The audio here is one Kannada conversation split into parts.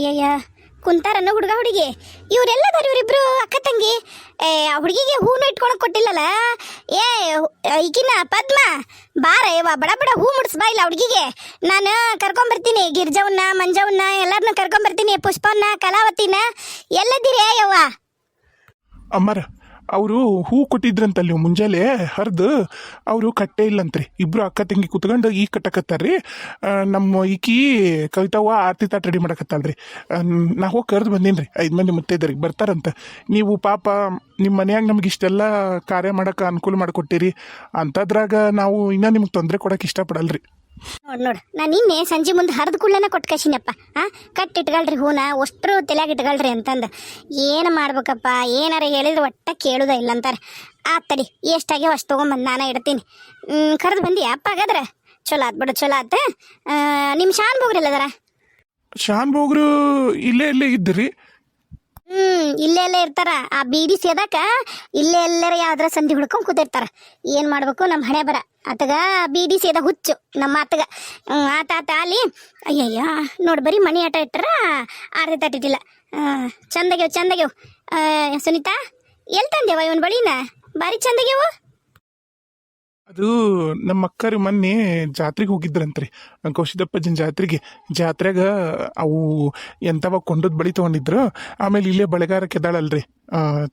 ಅಯ್ಯಯ್ಯ, ಕುಂತಾರನ್ನ ಹುಡುಗ ಹುಡುಗಿ. ಇವರೆಲ್ಲ ಇವರಿಬ್ರು ಅಕ್ಕ ತಂಗಿ. ಏ, ಆ ಹುಡುಗಿಗೆ ಹೂನು ಇಟ್ಕೊಳಕ್ ಕೊಟ್ಟಿಲ್ಲಲ್ಲ ಏ, ಈಗಿನ ಪದ್ಮ, ಬಾರ ಯವ್ವ ಬಡ ಬಡ ಹೂ ಮುಡಿಸ್ಬಾ ಇಲ್ಲ ಹುಡುಗಿಗೆ. ನಾನು ಕರ್ಕೊಂಬರ್ತೀನಿ, ಗಿರ್ಜವನ್ನ, ಮಂಜವನ್ನ ಎಲ್ಲರನ್ನ ಕರ್ಕೊಂಬರ್ತೀನಿ ಪುಷ್ಪವನ್ನ ಕಲಾವತಿನ. ಎಲ್ಲದಿರಿ ಯವ್ವ ಅಮ್ಮರ ಅವರು ಹೂ ಕೊಟ್ಟಿದ್ರಂತಲ್ಲಿ ಮುಂಜಾನೆ ಹರಿದು ಅವರು ಕಟ್ಟೆ ಇಲ್ಲಂತ್ರಿ. ಇಬ್ಬರು ಅಕ್ಕ ತಂಗಿ ಕುತ್ಕೊಂಡು ಈ ಕಟ್ಟಕತ್ತಾರ್ರಿ. ನಮ್ಮ ಈಕಿ ಕವಿತಾವ ಆರತಿ ತಾಟ್ ರೆಡಿ ಮಾಡಕತ್ತಾಳ್ರಿ. ಆ, ನಾ ಹೋಗಿ ಕರೆದು ಬಂದೀನಿ ರೀ ಐದು ಮಂದಿ ಮುತ್ತೈದರಿಗೆ ಬರ್ತಾರಂತ. ನೀವು ಪಾಪ ನಿಮ್ಮ ಮನೆಯಾಗ ನಮ್ಗೆ ಇಷ್ಟೆಲ್ಲ ಕಾರ್ಯ ಮಾಡೋಕೆ ಅನುಕೂಲ ಮಾಡಿಕೊಟ್ಟಿರಿ. ಅಂಥದ್ರಾಗ ನಾವು ಇನ್ನೂ ನಿಮ್ಗೆ ತೊಂದರೆ ಕೊಡಕ್ಕೆ ಇಷ್ಟಪಡಲ್ರಿ. ನೋಡ್, ನೋಡು. ನಾನು ನಿನ್ನೆ ಸಂಜೆ ಮುಂದೆ ಹರಿದ ಕೂಡಲೇ ಕೊಟ್ಟು ಕಸಿನಪ್ಪ ಕಟ್ಟಿ ಇಟ್ಕಳ್ರಿ ಹೂನ, ಅಷ್ಟ್ರು ತಲೆಯಾಗ ಇಟ್ಕೊಳ್ರಿ ಅಂತಂದು. ಏನು ಮಾಡ್ಬೇಕಪ್ಪ? ಏನಾರ ಹೇಳಿದ್ರೆ ಒಟ್ಟ ಕೇಳುದ ಇಲ್ಲ ಅಂತಾರೆ ಆತಡಿ ಎಷ್ಟಾಗ್ಯಾವ ಅಷ್ಟು ತೊಗೊಂಬಂದು ನಾನು ಇಡ್ತೀನಿ. ಕರೆದು ಬಂದಿ, ಅಪ್ಪ ಹಾಗಾದ್ರೆ? ಚಲೋ ಆತ್ ಬಿಡು, ಚಲೋ ಆತ. ನಿಮ್ಮ ಶಾನ್ ಬೋಗ್ರಿ ಅಲ್ಲದಾರ ಶಾನ್ ಬೋಗ್ರು ಇಲ್ಲೇ ಇಲ್ಲೇ ಇದ್ರಿ. ಹ್ಮ್, ಇಲ್ಲೇ ಎಲ್ಲ ಇರ್ತಾರ. ಆ ಬೀದಿ ಸೇದಾಕ ಇಲ್ಲೇ ಎಲ್ಲರ ಯಾವ್ದಾರ ಸಂಧಿ ಹುಡ್ಕೊಂಡ್ ಕೂತಿರ್ತಾರ. ಏನ್ ಮಾಡ್ಬೇಕು ನಮ್ಮ ಹಣೆ ಬರ. ಆತಗ ಬೀದಿ ಸೇದ ಹುಚ್ಚು ನಮ್ಮ ಆತಗ. ಆತ ಆತ ಅಲ್ಲಿ, ಅಯ್ಯಯ್ಯ, ನೋಡ್ ಬರೀ ಮನಿ ಆಟ ಇಟ್ಟರ ಆರ್ದೆ ತಟ್ಟಿಟ್ಟಿಲ್ಲ. ಚಂದಗ್ಯವ್ ಚಂದಗ್ಯವ್. ಸುನೀತಾ, ಎಲ್ ತಂದೆವ ಇವನ್ ಬಳಿನ? ಬಾರಿ ಚಂದಗ್ಯವು? ಅದು ನಮ್ಮ ಅಕ್ಕರು ಮೊನ್ನೆ ಜಾತ್ರೆಗೆ ಹೋಗಿದ್ರಂತ್ರಿ. ಕೌಶಿದಪ್ಪಜ್ಜನ ಜಾತ್ರೆಗೆ. ಜಾತ್ರೆಗ ಅವು ಎಂಥವ ಕೊಂಡದ್ ಬಳಿ ತೊಗೊಂಡಿದ್ರು. ಆಮೇಲೆ ಇಲ್ಲೇ ಬಳೆಗಾರ ಕೆದಾಳಲ್ರಿ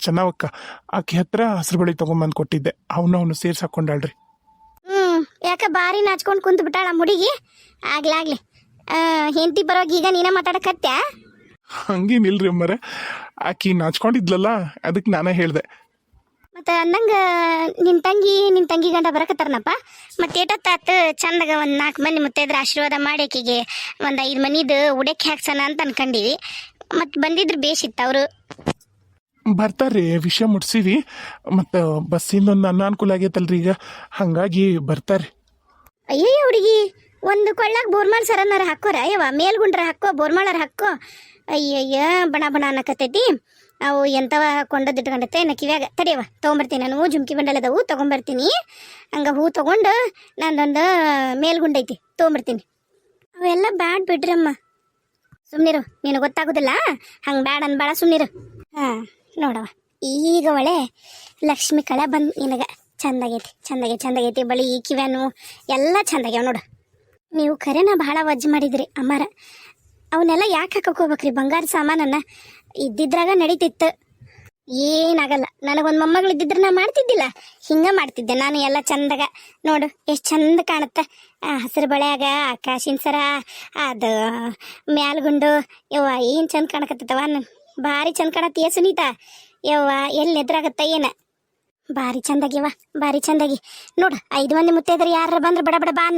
ಚೆನ್ನವಕ್ಕ. ಆಕೆ ಹತ್ರ ಹಸಿರು ಬಳಿ ತಗೊಂಬಂದು ಕೊಟ್ಟಿದ್ದೆ. ಅವನು ಅವನು ಸೇರ್ಸಿ ಹಾಕೊಂಡಾಳ್ರಿ. ಹ್ಮ್ ಯಾಕ ಬಾರಿ ನಾಚ್ಕೊಂಡು ಕುಂತು ಬಿಟ್ಟಾಳ ಮುಡಿಗಿ? ಆಗ್ಲಾಗ್ಲಿ ಹೆಂಡತಿ ಬರೋಗಿ ಈಗ ನೀನೇ ಮಾತಾಡಕತ್ತ್ಯಾ? ಹಂಗೇನಿಲ್ರಿ ಅಮ್ಮರ. ಆಕಿ ನಾಚ್ಕೊಂಡಿದ್ಲಲ್ಲ ಅದಕ್ಕೆ ನಾನೇ ಹೇಳ್ದೆ. ಮತ್ತ ಅಂದಂಗ ನಿನ್ ತಂಗಿ ನಿನ್ ತಂಗಿ ಗಂಡ ಬರಕತ್ತಾರನಪ್ಪ. ಮತ್ತೆ ತಾತ ಚಂದಾಗ ಒಂದು ನಾಲ್ಕು ಮಂದಿ ಮುತ್ತೈದ್ರ ಆಶೀರ್ವಾದ ಮಾಡಿ ಆಕಿಗೆ ಒಂದು ಐದು ಮನಿದು ಉಡಕ್ಕೆ ಹಾಕ್ಸೋಣ ಅಂತ ಅನ್ಕೊಂಡಿವಿ. ಮತ್ ಬಂದಿದ್ರು ಬೇಸಿತ್ತು ಅವರು. ಬರ್ತಾರೆ ವಿಷಯ ಮುಟ್ಸಿವಿ. ಮತ್ತು ಬಸ್ಸಿಂದ ಒಂದು ಅನಾನುಕೂಲ ಆಗೈತಲ್ರಿ ಈಗ. ಹಾಗಾಗಿ ಬರ್ತಾರೆ ಅಯ್ಯಯ್ಯ ಹುಡುಗಿ ಒಂದು ಕೊಳ್ಳಾಗ ಬೋರ್ಮಾಳ್ ಸರನ್ನಾರ ಹಾಕೋರ? ಅಯ್ಯವ ಮೇಲ್ಗುಂಡ್ರ ಹಾಕೋ ಬೋರ್ಮಾಳರ ಹಾಕೋ? ಅಯ್ಯಯ್ಯ ಬಣ ಬಣ ಅನ್ನಕತ್ತೈತಿ. ಅವು ಎಂಥವ ಕೊಂಡದ್ದು ಇಟ್ಕೊಂಡತ್ತೆ ನಾ ಕಿವ್ಯಾಗ ತಡಿಯವ ತೊಗೊಂಬರ್ತೀನಿ. ನಾನು ಜುಮ್ಕಿ ಬಂಡಲದವು ತೊಗೊಂಬರ್ತೀನಿ. ಹಂಗೆ ಹೂ ತೊಗೊಂಡು ನಂದೊಂದು ಮೇಲ್ಗುಂಡೈತಿ ತೊಗೊಂಬರ್ತೀನಿ. ಅವೆಲ್ಲ ಬ್ಯಾಡ್ ಬಿಡ್ರಮ್ಮ. ಸುಮ್ಮನಿರು ನೀನು ಗೊತ್ತಾಗೋದಿಲ್ಲ? ಹಂಗೆ ಬ್ಯಾಡ್ ಅನ್ಬೇಡ ಸುಮ್ಮನಿರು ಹಾಂ ನೋಡವ ಈಗ ಒಳೆ ಲಕ್ಷ್ಮಿ ಕಳೆ ಬಂದು ನಿನಗೆ ಚಂದಾಗೈತಿ ಚಂದಾಗೈತಿ ಚಂದಾಗೈತಿ. ಬಳಿ ಈ ಕಿವ್ಯಾನು ಎಲ್ಲ ಚಂದಾಗ್ಯಾವ ನೋಡು. ನೀವು ಕರೆನ ಭಾಳ ವಜ್ಜು ಮಾಡಿದ್ರಿ ಅಮ್ಮಾರ. ಅವನ್ನೆಲ್ಲ ಯಾಕೆ ಹಾಕೋಬೇಕ್ರಿ ಬಂಗಾರ ಸಾಮಾನನ್ನ ಇದ್ದಿದ್ರಾಗ ನಡೀತಿತ್ತು. ಏನಾಗಲ್ಲ. ನನಗೊಂದು ಮೊಮ್ಮಗಳು ಇದ್ದಿದ್ರೆ ನಾ ಮಾಡ್ತಿದ್ದಿಲ್ಲ. ಹಿಂಗ ಮಾಡ್ತಿದ್ದೆ ನಾನು ಎಲ್ಲ ಚಂದಾಗ. ನೋಡು, ಎಷ್ಟು ಚಂದ ಕಾಣುತ್ತೆ. ಹಸಿರು ಬಳೆಯಾಗ, ಆಕಾಶಿನ ಸರ, ಅದು ಮ್ಯಾಲ್ಗುಂಡು. ಯವ್ವ, ಏನು ಚಂದ ಕಾಣಕತ್ತವ ಭಾರಿ ಚಂದ ಕಾಣತ್ತೀಯ ಸುನೀತಾ. ಯವ್ವ, ಎಲ್ಲಿ ಎದುರಾಗತ್ತ ಏನ? ಭಾರಿ ಚಂದಾಗಿವ ಭಾರಿ ಚಂದಾಗಿ. ನೋಡು, ಐದು ಮಂದಿ ಮುತ್ತೈದ್ರಿ ಯಾರು ಬಂದ್ರೆ ಬಡ ಬಡ ಬಾ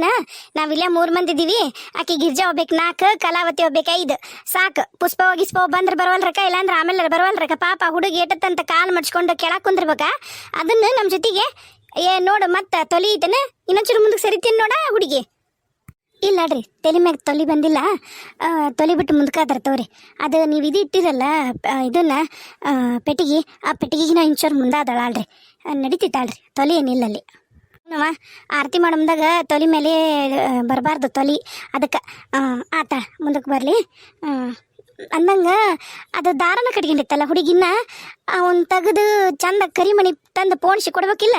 ನಾವಿಲ್ಲ ಮೂರು ಮಂದಿ ಇದೀವಿ. ಆಕೆ ಗಿರ್ಜಾ ಹೋಗ್ಬೇಕು ನಾಲ್ಕು ಕಲಾವತಿ ಹೋಗ್ಬೇಕು ಐದು. ಸಾಕು, ಪುಷ್ಪ ಗಿಸ್ಪ ಬಂದ್ರೆ ಬರವಲ್ರಕ್ಕ ಇಲ್ಲಾಂದ್ರೆ ಆಮೇಲೆ ಬರವಲ್ರಕ್ಕ ಪಾಪ ಹುಡುಗಿ ಏಟತ್ತಂತ ಕಾಲು ಮಡ್ಸ್ಕೊಂಡು ಕೆಳಗೆ ಕುಂದಿರ್ಬೇಕ. ಅದನ್ನ ನಮ್ಮ ಜೊತೆಗೆ, ಏ, ನೋಡು ಮತ್ತೆ ತೊಲಿ ಐತನ? ಇನ್ನೊಂಚೂರು ಮುಂದಕ್ಕೆ ಸರಿತೀನಿ ನೋಡ ಹುಡುಗಿ. ಇಲ್ಲ ರೀ ತಲೆ ಮ್ಯಾಗ ತೊಲಿ ಬಂದಿಲ್ಲ. ತೊಲಿ ಬಿಟ್ಟು ಮುಂದ್ಕಾದ್ರೆ ತಗೋರಿ. ಅದು ನೀವು ಇದು ಇಟ್ಟಿರಲ್ಲ ಇದನ್ನ ಪೆಟ್ಟಿಗೆ, ಆ ಪೆಟ್ಟಿಗೆಗಿನ ಇಂಚೂರು ಮುಂದೆ ಅಲ್ರಿ ನಡೀತಿತ್ತಾಳ್ರಿ, ತೊಲಿ ಏನಿಲ್ಲ ಅಲ್ಲಿ. ನಾವ, ಆರತಿ ಮಾಡಮ್ದಾಗ ತೊಲಿ ಮೇಲೆ ಬರಬಾರ್ದು ತೊಲಿ. ಅದಕ್ಕೆ ಆತ ಮುಂದಕ್ಕೆ ಬರಲಿ. ಅಂದಂಗ ಅದು ದಾರನ ಕಟ್ಕೊಂಡಿತ್ತಲ್ಲ ಹುಡುಗಿನ ಅವನ್ ತೆಗೆದು ಚಂದ ಕರಿಮಣಿ ತಂದು ಪೋಣಿಸಿ ಕೊಡ್ಬೇಕಿಲ್ಲ.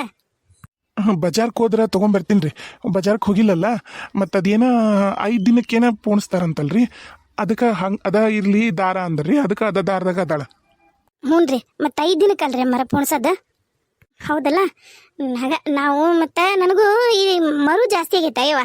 ಬಜಾರ್ಗೆ ಹೋದ್ರೆ ತೊಗೊಂಬರ್ತೀನಿ ರೀ. ಬಜಾರ್ಗೆ ಹೋಗಿಲ್ಲಲ್ಲ, ಮತ್ತು ಅದೇನ ಐದು ದಿನಕ್ಕೇನ ಪೋಣಿಸ್ತಾರಂತಲ್ರಿ? ಅದಕ್ಕೆ ಹಂಗೆ, ಅದ ಇರಲಿ ದಾರ ಅಂದ್ರಿ, ಅದಕ್ಕೆ ಅದ ದಾರದಾಗ ಅದಾಳ. ಹ್ಞೂ ರೀ, ಮತ್ತು ಐದು ದಿನಕ್ಕಲ್ರಿ ಮರ ಪೋಣಿಸೋದು. ಹೌದಲ್ಲ? ಹಾಗ ನಾವು ಮತ್ತು ನನಗೂ ಈ ಮರು ಜಾಸ್ತಿ ಆಗೈತೆ ಅಯ್ಯವ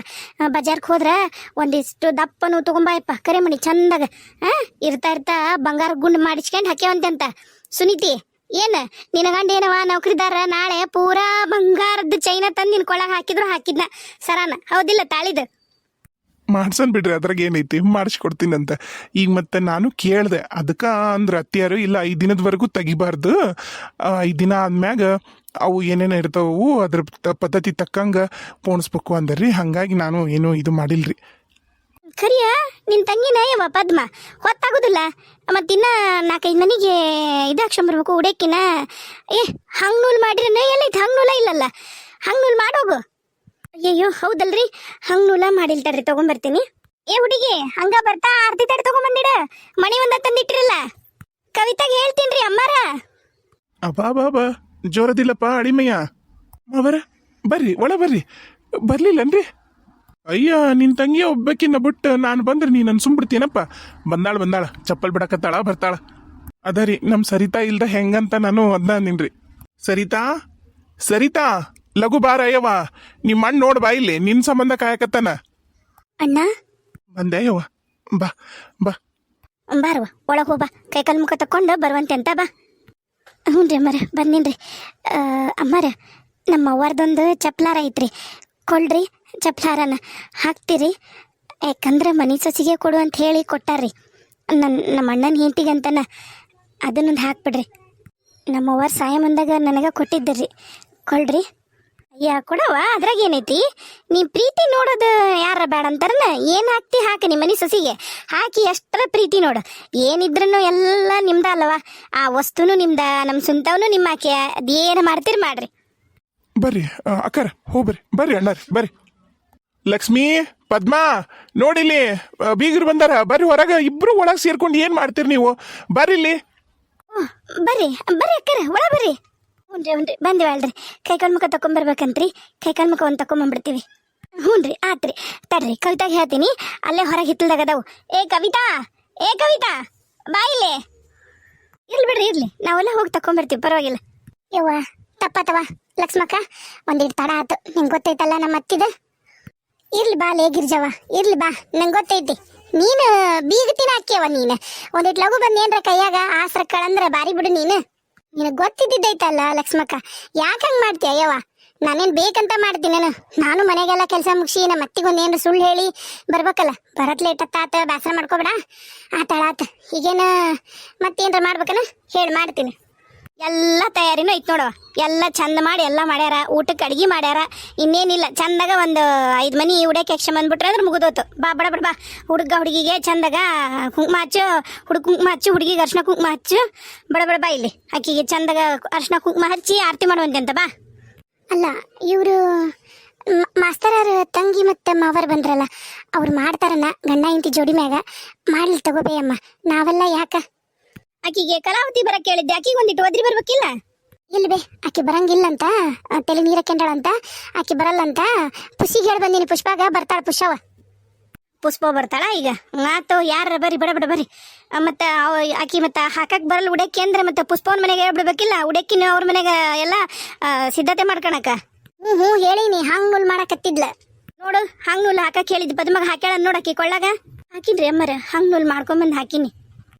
ಬಜಾರ್ಗೆ ಹೋದ್ರೆ ಒಂದಿಷ್ಟು ದಪ್ಪನು ತೊಗೊಂಬಾಯಪ್ಪ ಕರಿಮಣಿ ಚಂದಾಗ ಹಾಂ ಇರ್ತಾ ಇರ್ತಾ ಬಂಗಾರ ಗುಂಡು ಮಾಡಿಸ್ಕೊಂಡು ಹಾಕ್ಯವಂತೆ ಅಂತ. ಸುನೀತಿ ಏನು? ನಿನ್ನ ಗಂಡ ಏನವ? ನೌಕರಿದಾರ? ನಾಳೆ ಪೂರಾ ಬಂಗಾರದ ಚೈನ ತಂದು ನಿನ್ ಕೊಳಗ ಹಾಕಿದ್ರು, ಹಾಕಿದ್ನ. ಸರಾನ? ಹೌದಿಲ್ಲ ತಾಳಿದ? ಮಾಡ್ಸನ್ ಬಿಡ್ರಿ, ಅದ್ರಾಗ ಏನೈತಿ? ಮಾಡಿಸ್ಕೊಡ್ತೀನಿ ಅಂತ ಈಗ ಮತ್ತೆ ನಾನು ಕೇಳ್ದೆ. ಅದಕ್ಕೆ ಅಂದ್ರೆ ಅತ್ತಿಯಾರು, ಇಲ್ಲ, ಐದು ದಿನದವರೆಗೂ ತೆಗಿಬಾರ್ದು. ಐದು ದಿನ ಆದ್ಮ್ಯಾಗ ಅವು ಏನೇನು ಇರ್ತಾವು ಅದ್ರ ಪದ್ಧತಿ ತಕ್ಕಂಗೆ ಪೋಣಿಸ್ಬೇಕು ಅಂದರ್ರಿ ಹಾಗಾಗಿ ನಾನು ಏನು ಇದು ಮಾಡಿಲ್ರಿ. ಖರಿಯ ನಿನ್ ತಂಗಿನ? ಯವ ಪದ್ಮ. ಹೊತ್ತಾಗುದಿಲ್ಲ. ಮತ್ತಿನ್ನ ನಾಲ್ಕೈದು ಮನೆಗೆ ಇದಾಕ್ಷನ್ ಬರ್ಬೇಕು ಉಡಕ್ಕಿನ ಏ ಹಂಗ್ ನೂಲ್ ಮಾಡಿದ್ರೆ ಎಲ್ಲೈತೆ? ಹಂಗ್ ನೂಲ ಇಲ್ಲಲ್ಲ. ಹಂಗ್ ನೂಲ್ ಮಾಡೋಗು. ಅಯ್ಯಯ್ಯೋ, ಹೌದಲ್ರಿ? ಹಂಗ್ ನೂಲ ಮಾಡಿಲ್ತಾರ್ರಿ ತಗೊಂಬರ್ತೀನಿ. ಏ, ಹುಡುಗಿ, ಹಂಗ ಬರ್ತಾ ಆರ್ತಿ ತಡೆ ತಗೊಂಬಂದಿಡ. ಮಣಿ ಒಂದ ತಂದಿಟ್ಟಿರಲ್ಲ. ಕವಿತಾಗ ಹೇಳ್ತೀನ್ರಿ, ಅಮ್ಮಾರ. ಅಬ್ಬಾ ಬಾಬಾ ಜೋರದಿಲ್ಲಪ್ಪ, ಅಡಿಮಯ್ಯ. ಅವರ ಬರ್ರಿ, ಒಳ ಬರ್ರಿ. ಬರ್ಲಿಲ್ಲನ್ರಿ? ಅಯ್ಯ ನಿನ್ ತಂಗಿ ಒಬ್ಬಕಿನ್ನ ಬಿಟ್ಟು ನಾನು ಬಂದ್ರೆ ನೀ ನನ್ನ ಸುಮ್ಬಿಡ್ತೀನಪ್ಪ. ಬಂದಾಳ ಬಂದಾಳ. ಚಪ್ಪಲ್ ಬಿಡಕತ್ತಾಳ ಬರ್ತಾಳ. ಅದ ರೀ ನಮ್ ಸರಿತಾ ಇಲ್ದ ಹೆಂಗಂತ ನಾನು ಅದ್ನ ಅಂದಿನ್ರಿ. ಸರಿತಾ? ಸರಿತಾ? ಲಘು ಬಾರ ಅಯ್ಯವ ನಿಮ್ಮ ಅಣ್ಣ ನೋಡ್ ಬಾ ಇಲ್ಲಿ ನಿನ್ ಸಂಬಂಧ ಕಾಯಕತ್ತಾನ. ಅಣ್ಣ? ಬಂದೆ ಅಯ್ಯವ ಬಾ ಬಾ. ಬಾರವ ಒಳಗೆ ಹೋಗ್ಬಾ ಕೈಕಾಲು ಮುಖ ತಕ್ಕೊಂಡು ಬರುವಂತೆ ಅಂತ ಬಾ. ಹ್ಞೂ ರೀ ಅಮ್ಮಾರ ಬಂದೀನಿ ಅಮ್ಮಾರ ನಮ್ಮ ಅವ್ವಾರ್ದೊಂದು ಚಪ್ಲಾರ ಐತ್ರಿ. ಕೊಡ್ರಿ ಚಪ್ಲಾರನ ಹಾಕ್ತೀರಿ. ಯಾಕಂದ್ರೆ ಮನೆ ಸೊಸಿಗೆ ಕೊಡು ಅಂತ ಹೇಳಿ ಕೊಟ್ಟಾರ್ರಿ. ನನ್ನ ನಮ್ಮ ಅಣ್ಣನ ಹೆಂಡತಿಗಂತನ ಅದನ್ನೊಂದು ಹಾಕ್ಬಿಡ್ರಿ. ನಮ್ಮ ಅವ್ವಾರ ಸಾಯ ಬಂದಾಗ ನನಗೆ ಕೊಟ್ಟಿದ್ದರಿ ಕೊಳ್ರಿ ಅಯ್ಯ ಕೊಡವ ಅದ್ರಾಗ ಏನೈತಿ? ನೀ ಪ್ರೀತಿ ನೋಡೋದು ಯಾರ ಬೇಡ ಅಂತಾರನ? ಏನು ಹಾಕ್ತಿ ಹಾಕಿ ನಿಮ್ಮ ಮನೆ ಸೊಸಿಗೆ. ಹಾಕಿ ಎಷ್ಟರ ಪ್ರೀತಿ ನೋಡು. ಏನಿದ್ರೂ ಎಲ್ಲ ನಿಮ್ದ ಅಲ್ವಾ? ಆ ವಸ್ತುನು ನಿಮ್ದ ನಮ್ಮ ಸುಂತವನು ನಿಮ್ಮ ಹಾಕಿ ಅದೇನು ಮಾಡ್ತೀರಿ ಮಾಡ್ರಿ. ಬರ್ರಿ ಅಕ್ಕರ, ಹೋಗ್ಬರ್ರಿ, ಬರ್ರಿ ಅಣ್ಣಾರಿ, ಬರ್ರಿ. ಲಕ್ಷ್ಮಿ, ಪದ್ಮಾ ನೋಡಿಲಿ ಬೀಗರು ಬಂದಾರ, ಬರ್ರಿ ಹೊರಗ, ಇಬ್ರು ಒಳಗೆ ಸೇರ್ಕೊಂಡು ಏನ್ ಮಾಡ್ತೀರಿ ನೀವು? ಬರ್ರಿಲಿ ಬರ್ರಿ ಬರ್ರಿ ಅಕ್ಕರ ಒಳ ಬರ್ರಿ. ಹುಂಡಿ ಹ್ಞೂ ರೀ, ಬಂದಿವಿ ಅಲ್ರಿ. ಕೈಕಾಲು ಮುಖ ತಕೊಂಬರ್ಬೇಕಂತ್ರಿ, ಕೈಕಾಲು ಮುಖ ಒಂದು ತಕೊಂಬಂದ್ಬಿಡ್ತೀವಿ. ಹ್ಞೂನ್ರಿ ಆತ್ರಿ. ತಡ್ರಿ, ಕವಿತಾಗ ಹೇಳ್ತೀನಿ, ಅಲ್ಲೇ ಹೊರಗೆ ಹಿತ್ತಲ್ದಾಗ ಅದಾವು. ಏ, ಕವಿತಾ ಏ, ಕವಿತಾ, ಬಾ ಇಲ್ಲೇ. ಇರ್ಲಿ ಬಿಡ್ರಿ, ಇರ್ಲಿ. ನಾವೆಲ್ಲ ಹೋಗಿ ತಕೊಂಬರ್ತೀವಿ, ಪರವಾಗಿಲ್ಲ. ಯವ್ವ ತಪ್ಪತ್ತವ ಲಕ್ಷ್ಮಕ್ಕ ಒಂದಿಟ್ಟು ತಡ ಆತು. ನಿಂಗೆ ಗೊತ್ತೈತಲ್ಲ ನಮ್ಮ ಅತ್ತಿದ? ಇರ್ಲಿ ಬಾ ಲೇ ಗಿರ್ಜವ ಇರ್ಲಿ ಬಾ. ನಂಗೆ ಗೊತ್ತೈತಿ. ನೀನು ಬೀಗತಿನ ಹಾಕ್ಯವ ನೀನು. ಒಂದಿಟ್ಟು ಲಘು ಬಂದು ಏನ್ರ ಕೈಯಾಗ ಆಸ್ರ ಕಳಂದ್ರೆ ಬಾರಿ ಬಿಡು ನೀನು. ನಿನಗೆ ಗೊತ್ತಿದ್ದೈತಲ್ಲ ಲಕ್ಷ್ಮಕ್ಕ, ಯಾಕೆ ಹಂಗೆ ಮಾಡ್ತೀಯ ಅಯ್ಯವ ನಾನೇನು ಬೇಕಂತ ಮಾಡ್ತೀನಿ ನಾನು. ನಾನು ಮನೆಗೆಲ್ಲ ಕೆಲಸ ಮುಗಿಸಿ ನಮ್ಮ ಅತ್ತಿಗೊಂದು ಸುಳ್ಳು ಹೇಳಿ ಬರ್ಬೇಕಲ್ಲ. ಬರತ್ ಲೇಟ್ ಆತ ಬೇಸರ ಮಾಡ್ಕೋಬೇಡ. ಆತಾಳ ಆತ. ಈಗೇನು ಮತ್ತೇನ್ರ ಮಾಡ್ಬೇಕನ? ಹೇಳಿ ಮಾಡ್ತೀನಿ. ಎಲ್ಲ ತಯಾರಿನೂ ಐತೆ ನೋಡವ ಎಲ್ಲ ಚಂದ ಮಾಡಿ ಎಲ್ಲ ಮಾಡ್ಯಾರ, ಊಟಕ್ಕೆ ಅಡ್ಗೆ ಮಾಡ್ಯಾರ. ಇನ್ನೇನಿಲ್ಲ, ಚಂದಾಗ ಒಂದು ಐದು ಮನಿ ಉಡಕ್ಕೆ ಯಕ್ಷ ಬಂದ್ಬಿಟ್ರೆ ಅಂದ್ರೆ ಮುಗಿದೋತು. ಬಾ, ಬಡ ಬಡ, ಬಾ. ಹುಡುಗ ಹುಡುಗಿಗೆ ಚಂದಾಗ ಕುಂಕುಮ ಹಚ್ಚು, ಹುಡುಗ ಕುಂಕುಮ ಹಚ್ಚು, ಹುಡುಗಿಗೆ ಅರ್ಶಿನ ಕುಂಕುಮ ಹಚ್ಚು. ಬಡ ಬಡ, ಬಾ ಇಲ್ಲಿ. ಆಕಿಗೆ ಚಂದಾಗ ಅರ್ಶಿನ ಕುಂಕುಮ ಹಚ್ಚಿ ಆರತಿ ಮಾಡುವಂತೆ ಅಂತ ಬಾ. ಅಲ್ಲ, ಇವರು ಮಾಸ್ತರರ ತಂಗಿ ಮತ್ತು ಮಾವರು ಬಂದ್ರಲ್ಲ, ಅವ್ರು ಮಾಡ್ತಾರಲ್ಲ ಗಂಡ ಇಂತಿ ಜೋಡಿ ಮ್ಯಾಗ. ಮಾಡ್ಲಿ ತಗೋಬೇಯಮ್ಮ. ನಾವೆಲ್ಲ ಯಾಕ? ಆಕಿಗೆ ಕಲಾವತಿ ಬರ ಹೇಳಿದ್ದೆ ಆಕಿಗೆ ಒಂದಿಟ್ಟು ಒದ್ರಿ ಬರ್ಬೇಕಿಲ್ಲ? ಇಲ್ವೇ ಆಕೆ ಬರಂಗಿಲ್ಲ ಅಂತ ತಲೆ ನೀರ ಕೆಂಡಳಂತ ಬರಲ್ಲ ಅಂತ ಪುಷಿಗೆ ಹೇಳಿ ಬಂದೀನಿ ಪುಷ್ಪಾಗ ಬರ್ತಾಳ ಪುಷ್ಪವ. ಪುಷ್ಪ ಬರ್ತಾಳ ಈಗ? ಮಾತು ಯಾರ ಬರ್ರಿ ಬಡ ಬಡ ಬರ್ರಿ. ಮತ್ತೆ ಆಕಿ ಮತ್ತ ಹಾಕಕ್ ಬರಲ್ಲ ಉಡಕ್ಕಿ ಅಂದ್ರೆ ಮತ್ತೆ ಪುಷ್ಪವನ್ ಮನೆಗೆ ಹೇಳ್ಬಿಡ್ಬೇಕಿಲ್ಲ? ಉಡಕ್ಕಿನ ಅವ್ರ ಮನೆಗೆ ಎಲ್ಲ ಸಿದ್ಧತೆ ಮಾಡ್ಕೊಳಕ ಹ್ಞೂ ಹ್ಞೂ ಹೇಳಿನಿ ಹಂಗ್ ನೂಲ್ ಮಾಡಕತ್ತಿದ್ಲ. ನೋಡು ಹಂಗ್ ನೂಲ್ ಹಾಕಕ್ ಹೇಳಿದ್ ಬದ್ಮಗ ಹಾಕ್ಯಾಳ ನೋಡಕ್ಕಿ ಕೊಳ್ಳಾಗ. ಹಾಕಿನ್ರಿ ಅಮ್ಮರ ಹಂಗ್ ನೂಲ್ ಮಾಡ್ಕೊಂಬಂದ್ ಹಾಕಿನಿ.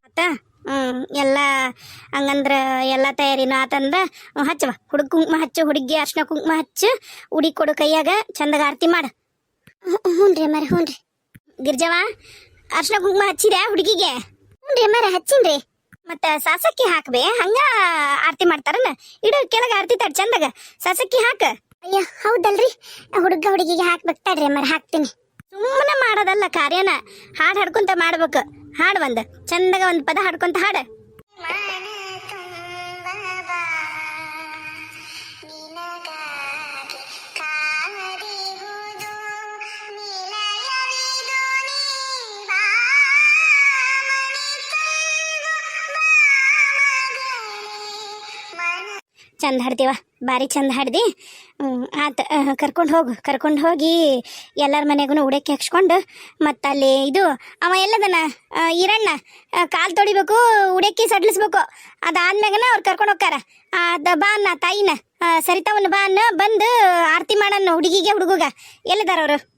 ಆತ ಹ್ಮ್ ಎಲ್ಲ ಹಂಗಂದ್ರೆ ಎಲ್ಲ ತಯಾರಿನ ಆತಂದ್ರೆ ಹಚ್ಚವ ಹುಡುಗ ಕುಂಕುಮ ಹಚ್ಚು ಹುಡುಗಿ ಅರ್ಶಿನ ಕುಂಕುಮ ಹಚ್ಚು ಉಡಿ ಕೊಡು ಕೈಯಾಗ ಚಂದಾಗ ಆರತಿ ಮಾಡು. ಹ್ಞೂ ರೀ ಮರಿ ಹ್ಞೂ ರೀ ಗಿರ್ಜವ ಅರ್ಶಿನ ಕುಂಕುಮ ಹಚ್ಚಿದೆ ಹುಡುಗಿಗೆ? ಹ್ಞೂ ರೀ ಅಮ್ಮಾರ ಹಚ್ಚಿನ್ರಿ. ಮತ್ತೆ ಸಾಸಕ್ಕಿ ಹಾಕ್ಬೇ ಹಂಗ ಆರತಿ ಮಾಡ್ತಾರಲ್ಲ ಇಡು ಕೆಳಗ ಆರತಿ ತಡ ಚಂದಾಗ. ಸಾಸಕ್ಕಿ ಹಾಕ. ಅಯ್ಯ ಹೌದಲ್ರಿ. ಹುಡುಗ ಹುಡುಗಿಗೆ ಹಾಕ್ಬೇಕು ತಡ್ರಿ ಅಮ್ಮಾರ ಹಾಕ್ತೀನಿ. ಸುಮ್ಮನೆ ಮಾಡೋದಲ್ಲ ಕಾರ್ಯನ. ಹಾಡು ಹಾಡ್ಕೊಂತ ಮಾಡ್ಬೇಕು. ಹಾಡು ಬಂದ ಚಂದಾಗ ಒಂದು ಪದ ಹಾಡ್ಕೊಂತ ಹಾಡು. ಚಂದ ಹಾಡ್ತೀವ? ಭಾರಿ ಚಂದ ಹಾಡ್ದಿ. ಹ್ಮ್, ಆತ ಕರ್ಕೊಂಡು ಹೋಗು, ಕರ್ಕೊಂಡು ಹೋಗಿ ಎಲ್ಲರ ಮನೆಗೂ ಉಡಕ್ಕೆ ಹಾಕ್ಸ್ಕೊಂಡು ಮತ್ತು ಅಲ್ಲಿ ಇದು ಅವ ಎಲ್ಲದನ್ನ ಈರಣ್ಣ ಕಾಲು ತೊಡಿಬೇಕು ಉಡಕ್ಕಿ ಸಡ್ಲಿಸ್ಬೇಕು. ಅದಾದ್ಮ್ಯಾಗನ ಅವ್ರು ಕರ್ಕೊಂಡು ಹೋಗ್ತಾರ. ಅದ ಬಾ ಅನ್ನ, ತಾಯಿನ ಸರಿತಾವನ್ನ ಬಾ ಅನ್ನ ಬಂದು ಆರತಿ ಮಾಡನ್ನ ಹುಡುಗಿಗೆ ಹುಡುಗಗ. ಎಲ್ಲಿದಾರ ಅವರು?